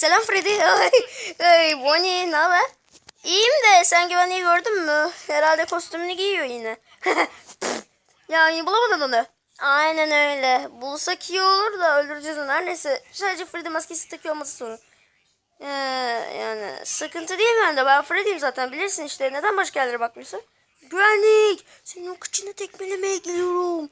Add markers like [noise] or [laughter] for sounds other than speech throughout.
Selam Freddy. [laughs] Ay, ay Bonnie ne haber? İyiyim de sen güvenliği gördün mü? Herhalde kostümünü giyiyor yine. [laughs] yani bulamadın onu. Aynen öyle. Bulsak iyi olur da öldüreceğiz onu. Her neyse. Sadece Freddy maskesi takıyor olması sorun. Ee, yani sıkıntı değil bende. Ben Freddy'yim zaten bilirsin işte. Neden başka yerlere bakmıyorsun? Güvenlik. Senin o kıçını tekmelemeye geliyorum.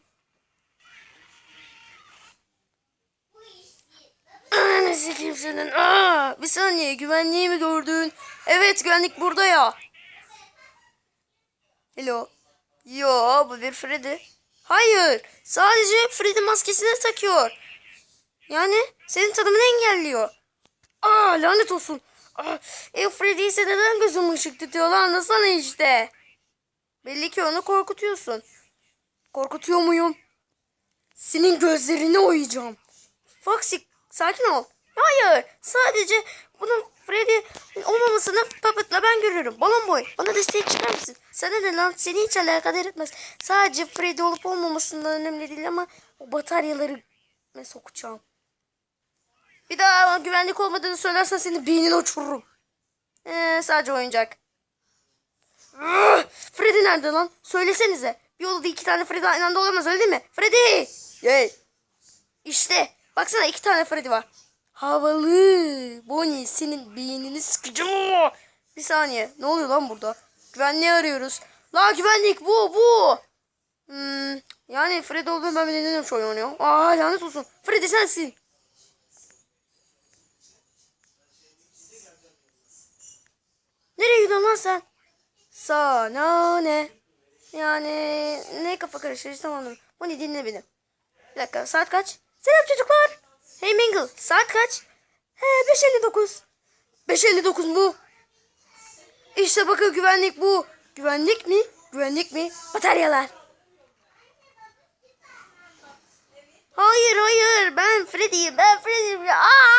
Ananı sikeyim senin. Aa, bir saniye güvenliği mi gördün? Evet güvenlik burada ya. Hello. Yo bu bir Freddy. Hayır. Sadece Freddy maskesini takıyor. Yani senin tanımını engelliyor. Aa lanet olsun. Aa, e Freddy ise neden gözüm ışık tutuyor lan anlasana işte. Belli ki onu korkutuyorsun. Korkutuyor muyum? Senin gözlerini oyacağım. Foxy sakin ol. Hayır sadece bunun Freddy olmamasını Puppet'la ben görüyorum. Balon boy bana destek çıkar mısın? Sana ne lan seni hiç alakadar etmez. Sadece Freddy olup olmamasından önemli değil ama o bataryaları ne sokacağım. Bir daha güvenlik olmadığını söylersen seni beynine uçururum. Ee, sadece oyuncak. Ugh! Freddy nerede lan? Söylesenize. Bir odada iki tane Freddy aynı anda olamaz öyle değil mi? Freddy! Yay! İşte baksana iki tane Freddy var. Havalı. Bonnie senin beynini sıkacağım. Bir saniye. Ne oluyor lan burada? Güvenliği arıyoruz. La güvenlik bu bu. Hmm, yani Freddy olduğunu ben bilmiyorum şu oyun oynuyor. Aa lanet olsun. Freddy sensin. Nereye gidiyorsun lan sen? Sana ne? Yani ne kafa karıştırıcı tamam Bonnie dinle beni. Bir dakika saat kaç? Selam çocuklar. Hey Mingle saat kaç? He 5.59. 5.59 mu? İşte bakın güvenlik bu. Güvenlik mi? Güvenlik mi? Bataryalar. Hayır hayır ben Freddy'yim ben Freddy'yim. Aa!